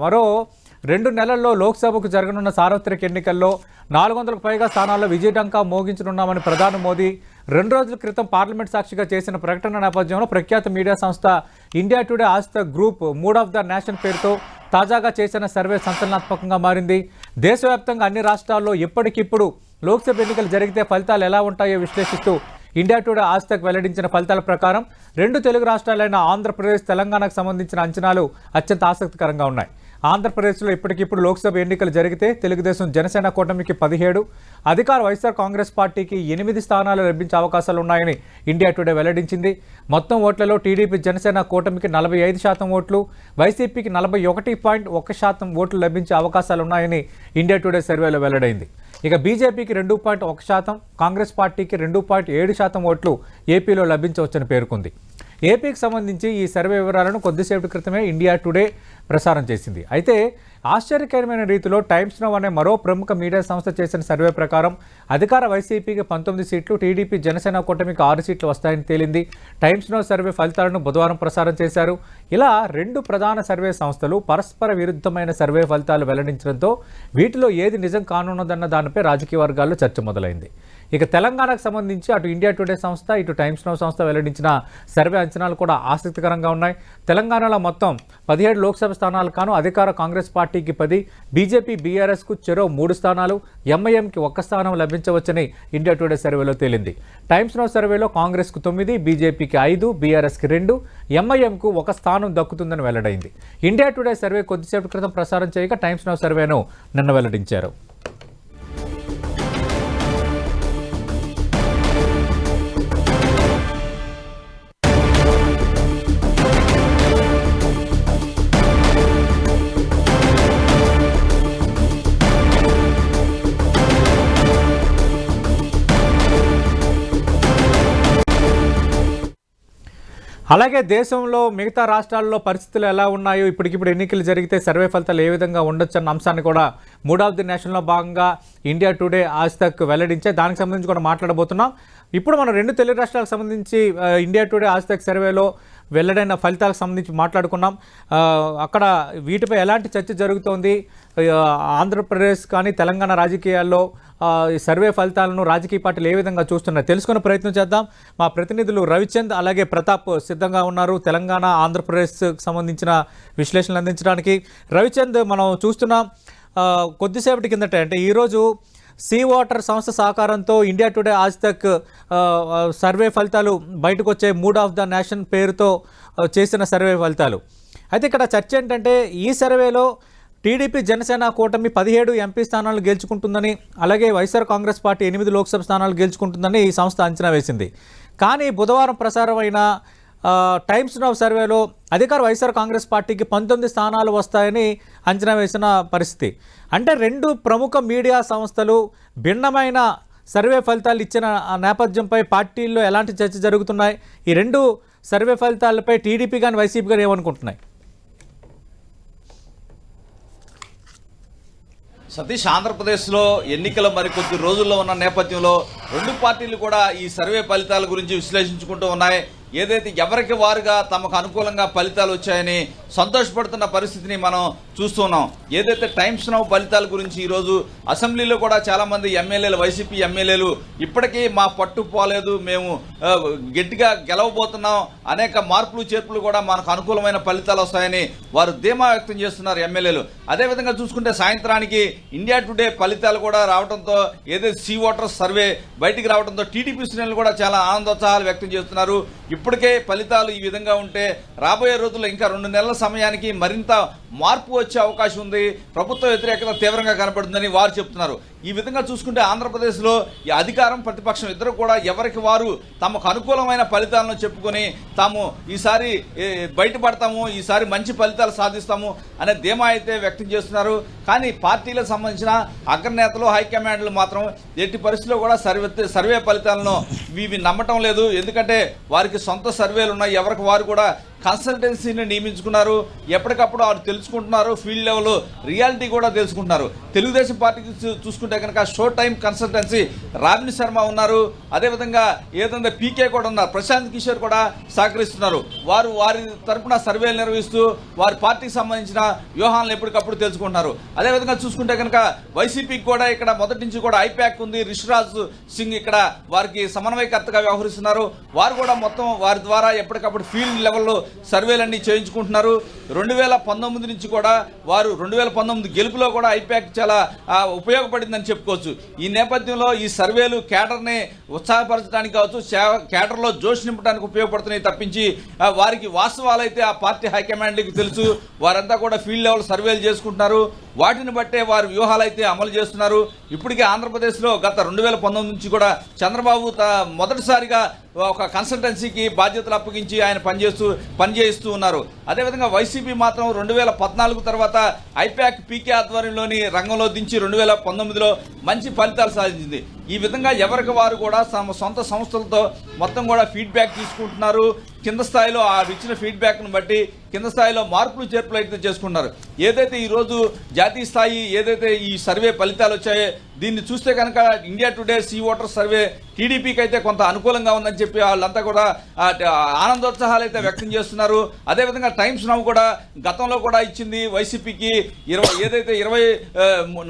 మరో రెండు నెలల్లో లోక్సభకు జరగనున్న సార్వత్రిక ఎన్నికల్లో నాలుగు వందలకు పైగా స్థానాల్లో విజయటంకా మోగించనున్నామని ప్రధాని మోదీ రెండు రోజుల క్రితం పార్లమెంట్ సాక్షిగా చేసిన ప్రకటన నేపథ్యంలో ప్రఖ్యాత మీడియా సంస్థ India Today ఆస్థ group mood of the nation పేరుతో తాజాగా చేసిన సర్వే సంచలనాత్మకంగా మారింది. దేశవ్యాప్తంగా అన్ని రాష్ట్రాల్లో ఎప్పటికిప్పుడు లోక్సభ ఎన్నికలు జరిగితే ఫలితాలు ఎలా ఉంటాయో విశ్లేషిస్తూ ఇండియా టుడే ఆస్తక్ వెల్లడించిన ఫలితాల ప్రకారం రెండు తెలుగు రాష్ట్రాలైన ఆంధ్రప్రదేశ్ తెలంగాణకు సంబంధించిన అంచనాలు అత్యంత ఆసక్తికరంగా ఉన్నాయి. ఆంధ్రప్రదేశ్లో ఇప్పటికిప్పుడు లోక్సభ ఎన్నికలు జరిగితే తెలుగుదేశం జనసేన కూటమికి పదిహేడు అధికార వైఎస్ఆర్ కాంగ్రెస్ పార్టీకి ఎనిమిది స్థానాలు లభించే అవకాశాలు ఉన్నాయని ఇండియా టుడే వెల్లడించింది. మొత్తం ఓట్లలో టీడీపీ జనసేన కూటమికి నలభై ఐదు శాతం ఓట్లు వైసీపీకి నలభై ఒకటి పాయింట్ ఒక శాతం ఓట్లు లభించే అవకాశాలు ఉన్నాయని ఇండియా టుడే సర్వేలో వెల్లడైంది. ఇక బీజేపీకి రెండు పాయింట్ ఒక శాతం కాంగ్రెస్ పార్టీకి రెండు పాయింట్ ఏడు శాతం ఓట్లు ఏపీలో లభించవచ్చని పేర్కొంది. ఏపీకి సంబంధించి ఈ సర్వే వివరాలను కొద్దిసేపటి క్రితమే ఇండియా టుడే ప్రసారం చేసింది. అయితే ఆశ్చర్యకరమైన రీతిలో టైమ్స్ నౌ అనే మరో ప్రముఖ మీడియా సంస్థ చేసిన సర్వే ప్రకారం అధికార వైసీపీకి పంతొమ్మిది సీట్లు టీడీపీ జనసేన కూటమికి ఆరు సీట్లు వస్తాయని తేలింది. టైమ్స్ నౌ సర్వే ఫలితాలను బుధవారం ప్రసారం చేశారు. ఇలా రెండు ప్రధాన సర్వే సంస్థలు పరస్పర విరుద్ధమైన సర్వే ఫలితాలు వెల్లడించడంతో వీటిలో ఏది నిజం కానున్నదన్న దానిపై రాజకీయ వర్గాల్లో చర్చ మొదలైంది. ఇక తెలంగాణకు సంబంధించి అటు ఇండియా టుడే సంస్థ ఇటు టైమ్స్ నౌ సంస్థ వెల్లడించిన సర్వే అంచనాలు కూడా ఆసక్తికరంగా ఉన్నాయి. తెలంగాణలో మొత్తం పదిహేడు లోక్సభ స్థానాలు కాను అధికార కాంగ్రెస్ పార్టీకి పది బీజేపీ బీఆర్ఎస్కు చెరో మూడు స్థానాలు ఎంఐఎంకి ఒక్క స్థానం లభించవచ్చని ఇండియా టుడే సర్వేలో తేలింది. టైమ్స్ నౌ సర్వేలో కాంగ్రెస్కు తొమ్మిది బీజేపీకి ఐదు బీఆర్ఎస్కి రెండు ఎంఐఎంకు ఒక స్థానం దక్కుతుందని వెల్లడైంది. ఇండియా టుడే సర్వే కొద్దిసేపటి క్రితం ప్రసారం చేయగా టైమ్స్ నౌ సర్వేను నిన్న వెల్లడించారు. అలాగే దేశంలో మిగతా రాష్ట్రాల్లో పరిస్థితులు ఎలా ఉన్నాయో ఇప్పటికిప్పుడు ఎన్నికలు జరిగితే సర్వే ఫలితాలు ఏ విధంగా ఉండొచ్చు అన్న అంశాన్ని కూడా మూడ్ ఆఫ్ ది నేషన్లో భాగంగా ఇండియా టుడే ఆజ్ తక్ వెల్లడించే దానికి సంబంధించి కూడా మాట్లాడబోతున్నాం. ఇప్పుడు మనం రెండు తెలుగు రాష్ట్రాలకు సంబంధించి ఇండియా టుడే ఆజ్ తక్ సర్వేలో వెల్లడైన ఫలితాలకు సంబంధించి మాట్లాడుకున్నాం. అక్కడ వీటిపై ఎలాంటి చర్చ జరుగుతోంది? ఆంధ్రప్రదేశ్ కానీ తెలంగాణ రాజకీయాల్లో సర్వే ఫలితాలను రాజకీయ పార్టీలు ఏ విధంగా చూస్తున్నాయి తెలుసుకునే ప్రయత్నం చేద్దాం. మా ప్రతినిధులు రవిచంద్ అలాగే ప్రతాప్ సిద్ధంగా ఉన్నారు. తెలంగాణ ఆంధ్రప్రదేశ్కి సంబంధించిన విశ్లేషణలు అందించడానికి. రవిచంద్ మనం చూస్తున్నాం కొద్దిసేపటి కిందట అంటే ఈరోజు సీ వాటర్ సంస్థ సహకారంతో ఇండియా టుడే ఆజ్ తక్ సర్వే ఫలితాలు బయటకు వచ్చే మూడ్ ఆఫ్ ద నేషన్ పేరుతో చేసిన సర్వే ఫలితాలు. అయితే ఇక్కడ చర్చ ఏంటంటే ఈ సర్వేలో టీడీపీ జనసేన కూటమి పదిహేడు ఎంపీ స్థానాలు గెలుచుకుంటుందని అలాగే వైఎస్ఆర్ కాంగ్రెస్ పార్టీ ఎనిమిది లోక్సభ స్థానాలు గెలుచుకుంటుందని ఈ సంస్థ అంచనా వేసింది. కానీ బుధవారం ప్రసారమైన టైమ్స్ ఆఫ్ సర్వేలో అధికార వైఎస్ఆర్ కాంగ్రెస్ పార్టీకి పంతొమ్మిది స్థానాలు వస్తాయని అంచనా వేసిన పరిస్థితి. అంటే రెండు ప్రముఖ మీడియా సంస్థలు భిన్నమైన సర్వే ఫలితాలు ఇచ్చిన ఆ నేపథ్యంపై పార్టీల్లో ఎలాంటి చర్చ జరుగుతున్నాయి? ఈ రెండు సర్వే ఫలితాలపై టీడీపీ కానీ వైసీపీ కానీ ఏమనుకుంటున్నాయి? సతీష్ ఆంధ్రప్రదేశ్లో ఎన్నికల మరికొద్ది రోజుల్లో ఉన్న నేపథ్యంలో రెండు పార్టీలు కూడా ఈ సర్వే ఫలితాల గురించి విశ్లేషించుకుంటూ ఉన్నాయి. ఏదైతే ఎవరికి వారుగా తమకు అనుకూలంగా ఫలితాలు వచ్చాయని సంతోషపడుతున్న పరిస్థితిని మనం చూస్తున్నాం ఏదైతే టైమ్స్ నౌ ఫలితాల గురించి ఈరోజు అసెంబ్లీలో కూడా చాలామంది ఎమ్మెల్యేలు వైసీపీ ఎమ్మెల్యేలు ఇప్పటికీ మా పట్టు పోలేదు మేము గట్టిగా గెలవబోతున్నాం అనేక మార్పులు చేర్పులు కూడా మనకు అనుకూలమైన ఫలితాలు వస్తాయని వారు ధీమా వ్యక్తం చేస్తున్నారు ఎమ్మెల్యేలు. అదేవిధంగా చూసుకుంటే సాయంత్రానికి ఇండియా టుడే ఫలితాలు కూడా రావడంతో ఏదైతే సీ వాటర్ సర్వే బయటికి రావడంతో టీడీపీ శ్రేణులు కూడా చాలా ఆనందోత్సాహాలు వ్యక్తం చేస్తున్నారు. ఇప్పటికే ఫలితాలు ఈ విధంగా ఉంటే రాబోయే రోజుల్లో ఇంకా రెండు నెలల సమయానికి మరింత మార్పు వచ్చే అవకాశం ఉంది. ప్రభుత్వ వ్యతిరేకత తీవ్రంగా కనపడుతుందని వారు చెప్తున్నారు. ఈ విధంగా చూసుకుంటే ఆంధ్రప్రదేశ్లో ఈ అధికారం ప్రతిపక్షం ఇద్దరు కూడా ఎవరికి వారు తమకు అనుకూలమైన ఫలితాలను చెప్పుకొని తాము ఈసారి బయటపడతాము ఈసారి మంచి ఫలితాలు సాధిస్తాము అనే ధీమా అయితే వ్యక్తం చేస్తున్నారు. కానీ పార్టీలకు సంబంధించిన అగ్రనేతలు హైకమాండ్లు మాత్రం ఎట్టి పరిస్థితిలో కూడా సర్వే సర్వే ఫలితాలను ఇవి నమ్మటం లేదు. ఎందుకంటే వారికి సొంత సర్వేలు ఉన్నాయి. ఎవరికి వారు కూడా కన్సల్టెన్సీని నియమించుకున్నారు. ఎప్పటికప్పుడు వారు తెలుసు తెలుసుకుంటున్నారు ఫీల్డ్ లెవెల్ రియాలిటీ కూడా తెలుసుకుంటున్నారు. తెలుగుదేశం పార్టీకి చూసుకుంటే కనుక show time consultancy Robin Sharma ఉన్నారు. అదేవిధంగా ఏదంటే పీకే కూడా ఉన్నారు. ప్రశాంత్ కిషోర్ కూడా సహకరిస్తున్నారు. వారు వారి తరఫున సర్వేలు నిర్వహిస్తూ వారి పార్టీకి సంబంధించిన వ్యూహాలను ఎప్పటికప్పుడు తెలుసుకుంటున్నారు. అదేవిధంగా చూసుకుంటే కనుక వైసీపీకి కూడా ఇక్కడ మొదటి నుంచి కూడా ఐప్యాక్ ఉంది. రిషిరాజ్ సింగ్ ఇక్కడ వారికి సమన్వయకర్తగా వ్యవహరిస్తున్నారు. వారు కూడా మొత్తం వారి ద్వారా ఎప్పటికప్పుడు ఫీల్డ్ లెవెల్లో సర్వేలన్నీ చేయించుకుంటున్నారు. రెండు వేల పంతొమ్మిది నుంచి కూడా వారు రెండు వేల పంతొమ్మిది గెలుపులో కూడా ఐప్యాక్ చాలా ఉపయోగపడిందని చెప్పుకోవచ్చు. ఈ నేపథ్యంలో ఈ సర్వేలు కేడర్ని ఉత్సాహపరచడానికి కావచ్చు చే- జోష్ నింపడానికి ఉపయోగపడుతున్నాయి తప్పించి వారికి వాస్తవాలు అయితే ఆ పార్టీ హైకమాండ్కి తెలుసు. వారంతా కూడా ఫీల్డ్ లెవెల్ సర్వేలు చేసుకుంటున్నారు. వాటిని బట్టే వారి వ్యూహాలు అయితే అమలు చేస్తున్నారు. ఇప్పటికే ఆంధ్రప్రదేశ్లో గత రెండు వేల పంతొమ్మిది నుంచి కూడా చంద్రబాబు మొదటిసారిగా ఒక కన్సల్టెన్సీకి బాధ్యతలు అప్పగించి ఆయన పనిచేస్తూ పనిచేయిస్తూ ఉన్నారు. అదేవిధంగా వైసీపీ మాత్రం రెండు వేల పద్నాలుగు తర్వాత ఐప్యాక్ పీకే ఆధ్వర్యంలోని రంగంలో దించి రెండు వేల పంతొమ్మిదిలో మంచి ఫలితాలు సాధించింది. ఈ విధంగా ఎవరికి వారు కూడా తమ సొంత సంస్థలతో మొత్తం కూడా ఫీడ్బ్యాక్ తీసుకుంటున్నారు. కింద స్థాయిలో ఆ ఇచ్చిన ఫీడ్బ్యాక్ను బట్టి కింద స్థాయిలో మార్పులు చేర్పులు అయితే చేసుకున్నారు ఏదైతే ఈరోజు జాతీయ స్థాయి ఏదైతే ఈ సర్వే ఫలితాలు వచ్చాయో దీన్ని చూస్తే కనుక India Today C voter survey టీడీపీకి అయితే కొంత అనుకూలంగా ఉందని చెప్పి వాళ్ళంతా కూడా ఆనందోత్సాహాలు అయితే వ్యక్తం చేస్తున్నారు. అదేవిధంగా టైమ్స్ నవ్ కూడా గతంలో కూడా ఇచ్చింది వైసీపీకి ఇరవై ఏదైతే ఇరవై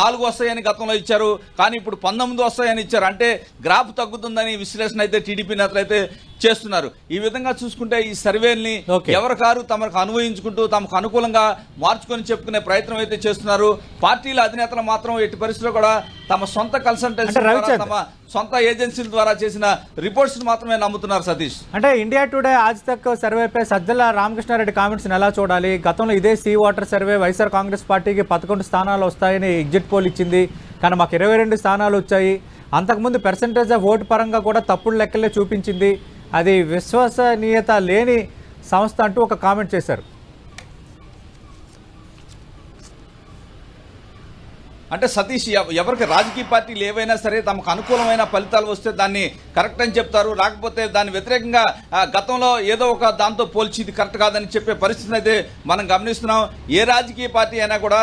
నాలుగు వస్తాయని గతంలో ఇచ్చారు కానీ ఇప్పుడు పంతొమ్మిది వస్తాయని ఇచ్చారు. అంటే గ్రాఫ్ తగ్గుతుందని విశ్లేషణ అయితే టీడీపీ నేతలు అయితే చేస్తున్నారు. ఈ విధంగా చూసుకుంటే ఈ సర్వేల్ని. ఎవరి కారు తమకు అనుభవించుకుంటూ తమకు అనుకూలంగా మార్చుకొని చెప్పుకునే ప్రయత్నం అయితే చేస్తున్నారు. పార్టీల అధినేతలు మాత్రం ఎట్టి పరిస్థితుల్లో కూడా తమ సొంత కన్సల్టెన్సీ. తమ సొంత ఏజెన్సీల ద్వారా చేసిన రిపోర్ట్స్ మాత్రమే నమ్ముతున్నారు సతీష్. అంటే ఇండియా టుడే ఆజ్ తక్ సర్వేపై సజ్జల రామకృష్ణారెడ్డి కామెంట్స్ని ఎలా చూడాలి. గతంలో ఇదే C voter survey YSR Congress పార్టీకి పదకొండు స్థానాలు వస్తాయని ఎగ్జిట్ పోల్ ఇచ్చింది. కానీ మాకు ఇరవై రెండు స్థానాలు వచ్చాయి. అంతకుముందు పర్సంటేజ్ ఆఫ్ ఓటు పరంగా కూడా తప్పుడు లెక్కలే చూపించింది. అది విశ్వసనీయత లేని సంస్థ అంటూ ఒక కామెంట్ చేశారు. అంటే సతీష్ ఎవ- ఎవరికి రాజకీయ పార్టీలు ఏవైనా సరే తమకు అనుకూలమైన ఫలితాలు వస్తే దాన్ని కరెక్ట్ అని చెప్తారు. రాకపోతే దాని వ్యతిరేకంగా గతంలో ఏదో ఒక దాంతో పోల్చి ఇది కరెక్ట్ కాదని చెప్పే పరిస్థితిని అయితే మనం గమనిస్తున్నాం. ఏ రాజకీయ పార్టీ అయినా కూడా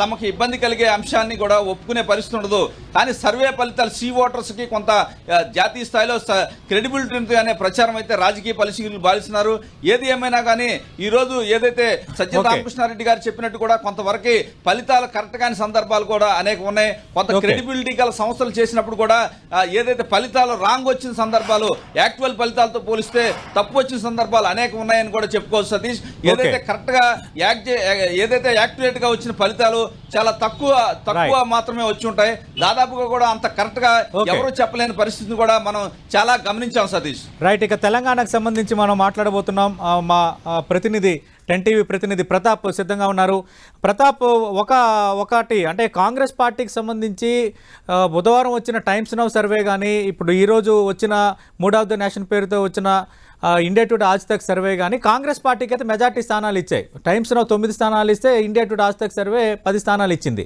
తమకు ఇబ్బంది కలిగే అంశాన్ని కూడా ఒప్పుకునే పరిస్థితి ఉండదు. కానీ సర్వే ఫలితాలు సీ ఓటర్స్కి కొంత జాతీయ స్థాయిలో క్రెడిబిలిటీ అనే ప్రచారం అయితే రాజకీయ పరిశీలనలు భావిస్తున్నారు. ఏది ఏమైనా కానీ ఈ రోజు ఏదైతే సత్య. రామకృష్ణారెడ్డి గారు చెప్పినట్టు కూడా కొంతవరకు ఫలితాలు కరెక్ట్ కాని సందర్భాలు కూడా అనేక ఉన్నాయి. కొంత. క్రెడిబిలిటీ గల సంస్థలు చేసినప్పుడు కూడా ఏదైతే ఫలితాలు రాంగ్ వచ్చిన సందర్భాలు యాక్చువల్ ఫలితాలతో పోలిస్తే తప్పు వచ్చిన సందర్భాలు అనేక ఉన్నాయని కూడా చెప్పుకోవచ్చు సతీష్. ఏదైతే కరెక్ట్గా ఏదైతే యాక్యురేట్గా వచ్చిన ఫలితాలు చాలా తక్కువ తక్కువ మాత్రమే వచ్చి ఉంటాయి. దాదాపుగా కూడా అంత కరెక్ట్గా. ఎవరు చెప్పలేని పరిస్థితిని కూడా మనం చాలా గమనించాం సతీష్. రైట్ ఇక తెలంగాణకు సంబంధించి మనం మాట్లాడబోతున్నాం. మా ప్రతినిధి టెన్ టీవీ ప్రతినిధి ప్రతాప్ సిద్ధంగా ఉన్నారు. ప్రతాప్ ఒక ఒకటి అంటే కాంగ్రెస్ పార్టీకి సంబంధించి బుధవారం వచ్చిన టైమ్స్ నౌ సర్వే కానీ ఇప్పుడు ఈరోజు వచ్చిన మూడ్ ఆఫ్ ద నేషన్ పేరుతో వచ్చిన ఇండియా టుడే ఆజ్ తక్ సర్వే కానీ కాంగ్రెస్ పార్టీకి అయితే మెజార్టీ స్థానాలు ఇచ్చాయి. టైమ్స్ తొమ్మిది స్థానాలు ఇస్తే ఇండియా టుడే ఆజ్ తక్ సర్వే పది స్థానాలు ఇచ్చింది.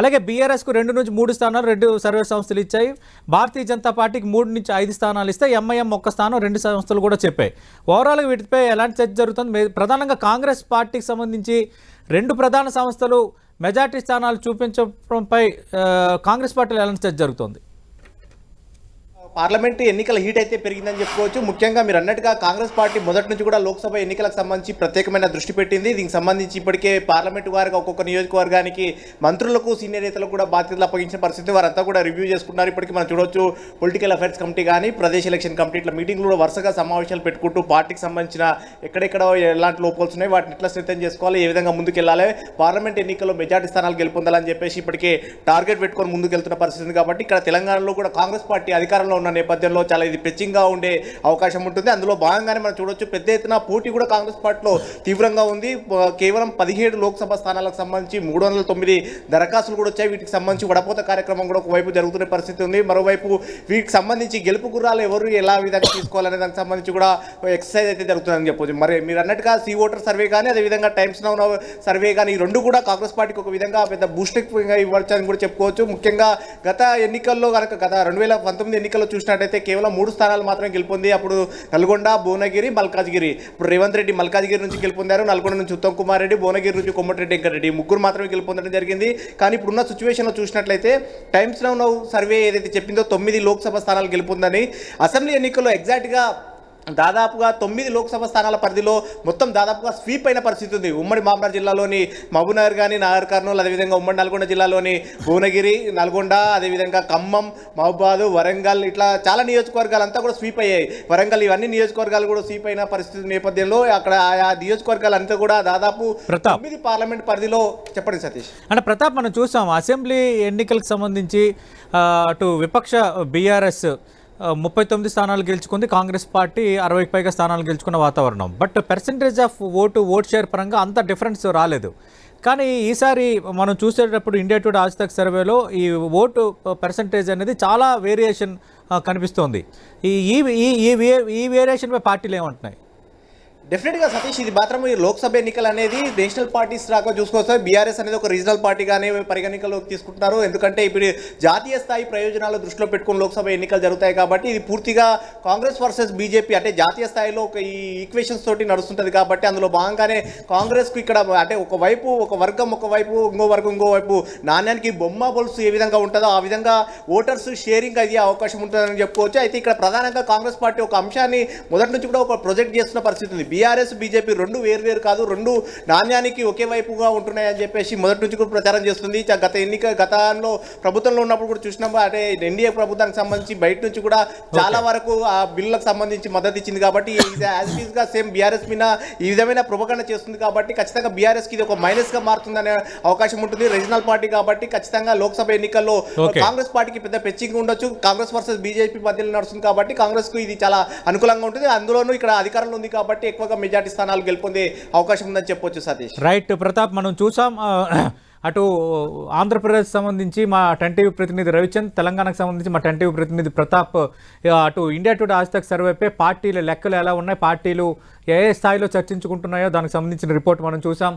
అలాగే బీఆర్ఎస్కు రెండు నుంచి మూడు స్థానాలు రెండు సర్వే సంస్థలు ఇచ్చాయి. భారతీయ జనతా పార్టీకి మూడు నుంచి ఐదు స్థానాలు ఇస్తే ఎంఐఎం ఒక్క స్థానం రెండు సంస్థలు కూడా చెప్పాయి. ఓవరాల్గా వీటిపై ఎలాంటి చర్చ జరుగుతుంది? ప్రధానంగా కాంగ్రెస్ పార్టీకి సంబంధించి రెండు ప్రధాన సంస్థలు మెజార్టీ స్థానాలు చూపించడంపై కాంగ్రెస్ పార్టీలో ఎలాంటి చర్చ జరుగుతుంది? పార్లమెంటరీ ఎన్నికల హీట్ అయితే పెరిగిందని చెప్పుకోవచ్చు. ముఖ్యంగా మీరు అన్నట్టుగా కాంగ్రెస్ పార్టీ మొదటి నుంచి కూడా లోక్సభ ఎన్నికలకు సంబంధించి ప్రత్యేకమైన దృష్టి పెట్టింది. దీనికి సంబంధించి ఇప్పటికే పార్లమెంట్ వారికి ఒక్కొక్క నియోజకవర్గానికి మంత్రులకు సీనియర్ నేతలకు కూడా బాధ్యతలు అప్పగించిన పరిస్థితి వారంతా కూడా రివ్యూ చేసుకున్నారు ఇప్పటికీ మనం చూడొచ్చు పొలిటికల్ అఫైర్స్ కమిటీ కానీ ప్రదేశ్ ఎలక్షన్ కమిటీ ఇట్లా మీటింగ్లు కూడా వరుసగా సమావేశాలు పెట్టుకుంటూ పార్టీకి సంబంధించిన ఎక్కడెక్కడ ఎలాంటి లోపాలు ఉన్నాయి వాటిని ఎట్లా సిద్ధం చేసుకోవాలి. ఏ విధంగా ముందుకెళ్ళాలి? పార్లమెంట్ ఎన్నికల్లో మెజార్టీ స్థానాలు గెలుపొందాలని చెప్పేసి ఇప్పటికే టార్గెట్ పెట్టుకొని ముందుకెళ్తున్న పరిస్థితి ఉంది కాబట్టి ఇక్కడ తెలంగాణలో కూడా కాంగ్రెస్ పార్టీ అధికారంలో ఉన్న నేపథ్యంలో చాలా ఇది పిచ్చింగ్గా ఉండే అవకాశం ఉంటుంది. అందులో భాగంగానే మనం చూడొచ్చు పెద్ద ఎత్తున పోటీ కూడా కాంగ్రెస్ పార్టీలో తీవ్రంగా ఉంది. కేవలం పదిహేడు లోక్సభ స్థానాలకు సంబంధించి మూడు వందల తొమ్మిది దరఖాస్తులు కూడా వచ్చాయి. వీటికి సంబంధించి వడపోత కార్యక్రమం కూడా ఒకవైపు జరుగుతున్న పరిస్థితి ఉంది. మరోవైపు వీటికి సంబంధించి గెలుపు గుర్రాలు ఎవరు ఎలా విధంగా తీసుకోవాలనే దానికి సంబంధించి కూడా ఎక్సర్సైజ్ అయితే జరుగుతుందని చెప్పొచ్చు. మరి మీరు అన్నట్టుగా సీ ఓటర్ సర్వే కానీ అదేవిధంగా టైమ్స్ నౌ సర్వే కానీ ఈ రెండు కూడా కాంగ్రెస్ పార్టీకి ఒక విధంగా పెద్ద బూస్టింగ్ ఇవ్వచ్చు అని కూడా చెప్పుకోవచ్చు. ముఖ్యంగా గత ఎన్నికల్లో కనుక గత రెండు వేల పంతొమ్మిది ఎన్నికల్లో చూసినట్టయితే కేవలం మూడు స్థానాలు మాత్రమే గెలుపొంది. అప్పుడు నల్గొండ భువనగిరి మల్కాజ్గిరి. ఇప్పుడు రేవంత్ రెడ్డి మల్కాజ్గిరి నుంచి గెలుపొందారు. నల్గొండ నుంచి ఉత్తమ్ కుమార్ రెడ్డి భువనగిరి నుంచి కొమ్మటిరెడ్డి వెంకటరెడ్డి ముగ్గురు మాత్రమే గెలుపొందడం జరిగింది. కానీ ఇప్పుడున్న సిచ్యువేషన్లో చూసినట్లయితే టైమ్స్ నౌ నౌ సర్వే ఏదైతే చెప్పిందో తొమ్మిది లోక్సభ స్థానాలు గెలుపొందని. అసెంబ్లీ ఎన్నికల్లో ఎగ్జాక్ట్గా దాదాపుగా తొమ్మిది లోక్సభ స్థానాల పరిధిలో మొత్తం దాదాపుగా స్వీప్ అయిన పరిస్థితి ఉంది. ఉమ్మడి మామనార్ జిల్లాలోని మహబూబ్నగర్ కానీ నాగర్ కర్నూలు అదేవిధంగా ఉమ్మడి నల్గొండ జిల్లాలోని భువనగిరి నల్గొండ అదేవిధంగా ఖమ్మం మహబాద్ వరంగల్ ఇట్లా చాలా నియోజకవర్గాలు అంతా కూడా స్వీప్ అయ్యాయి. వరంగల్ ఇవన్నీ నియోజకవర్గాలు కూడా స్వీప్ అయిన పరిస్థితి నేపథ్యంలో అక్కడ ఆయా నియోజకవర్గాలు అంతా కూడా దాదాపు. తొమ్మిది పార్లమెంట్ పరిధిలో చెప్పండి సతీష్. అంటే ప్రతాప్ మనం చూసాం అసెంబ్లీ ఎన్నికలకు సంబంధించి ఆ, అటు విపక్ష బీఆర్ఎస్ ముప్పై తొమ్మిది స్థానాలు గెలుచుకుంది. కాంగ్రెస్ పార్టీ అరవైకి పైగా స్థానాలు గెలుచుకున్న వాతావరణం. But percentage of vote vote share పరంగా అంత డిఫరెన్స్ రాలేదు. కానీ ఈసారి మనం చూసేటప్పుడు ఇండియా టుడే ఆజ్ తక్ సర్వేలో ఈ ఓటు పర్సంటేజ్ అనేది చాలా వేరియేషన్ కనిపిస్తోంది. ఈ ఈ- ఈ ఈ వే- ఈ వేరియేషన్పై పార్టీలు ఏమంటున్నాయి? డెఫినెట్గా సతీష్ ఇది మాత్రం ఈ లోక్సభ ఎన్నికలు అనేది నేషనల్ పార్టీస్ రాక చూసుకోవచ్చు. బీఆర్ఎస్ అనేది ఒక రీజనల్ పార్టీగానే పరిగణికలోకి తీసుకుంటున్నారు. ఎందుకంటే ఇప్పుడు జాతీయ స్థాయి ప్రయోజనాలు దృష్టిలో పెట్టుకుని లోక్సభ ఎన్నికలు జరుగుతాయి కాబట్టి ఇది పూర్తిగా కాంగ్రెస్ వర్సెస్ బీజేపీ అంటే జాతీయ స్థాయిలో ఒక ఈ ఈక్వేషన్స్ తోటి నడుస్తుంటుంది కాబట్టి అందులో భాగంగానే కాంగ్రెస్కు ఇక్కడ అంటే ఒక వైపు ఒక వర్గం ఒక వైపు ఇంకో వర్గం ఇంకో వైపు నాణ్యానికి బొమ్మ బొలుసు ఏ విధంగా ఉంటుందో ఆ విధంగా ఓటర్స్ షేరింగ్ అయ్యే అవకాశం ఉంటుందని చెప్పుకోవచ్చు. అయితే ఇక్కడ ప్రధానంగా కాంగ్రెస్ పార్టీ ఒక అంశాన్ని మొదటి నుంచి కూడా ఒక ప్రొజెక్ట్ చేస్తున్న పరిస్థితి ఉంది. బీఆర్ఎస్ బీజేపీ రెండు వేరు వేరు కాదు రెండు నాణ్యానికి ఒకే వైపుగా ఉంటున్నాయని చెప్పేసి మొదటి నుంచి కూడా ప్రచారం చేస్తుంది. గత ఎన్నిక గతంలో ప్రభుత్వంలో ఉన్నప్పుడు కూడా చూసినాము అంటే ఎన్డీఏ ప్రభుత్వానికి సంబంధించి బయట నుంచి కూడా చాలా వరకు ఆ బిల్లులకు సంబంధించి మద్దతు ఇచ్చింది కాబట్టి యాజ్గా సేమ్ బీఆర్ఎస్ మీద ఈ విధమైన ప్రొపకరణ చేస్తుంది కాబట్టి ఖచ్చితంగా బీఆర్ఎస్కి ఇది ఒక మైనస్గా మారుతుందనే అవకాశం ఉంటుంది. రీజనల్ పార్టీ కాబట్టి ఖచ్చితంగా లోక్సభ ఎన్నికల్లో. కాంగ్రెస్ పార్టీకి పెద్ద పెచ్చింగ్ ఉండొచ్చు. కాంగ్రెస్ వర్సెస్ బీజేపీ మధ్యలో నడుస్తుంది కాబట్టి కాంగ్రెస్కు ఇది చాలా అనుకూలంగా ఉంటుంది. అందులోనూ ఇక్కడ అధికారంలో ఉంది కాబట్టి ఎక్కువగా మెజార్టీ స్థానాలు గెలుపొందే అవకాశం ఉందని చెప్పొచ్చు సతీష్. రైట్ ప్రతాప్ మనం చూసాం అటు ఆంధ్రప్రదేశ్ సంబంధించి మా టెన్ టీవీ ప్రతినిధి రవిచంద్ తెలంగాణకు సంబంధించి మా టెన్ టీవీ ప్రతినిధి ప్రతాప్ అటు ఇండియా టుడే ఆజ్తక్ సర్వేపై పార్టీల లెక్కలు ఎలా ఉన్నాయి పార్టీలు ఏ ఏ స్థాయిలో చర్చించుకుంటున్నాయో దానికి సంబంధించిన రిపోర్ట్ మనం చూసాం.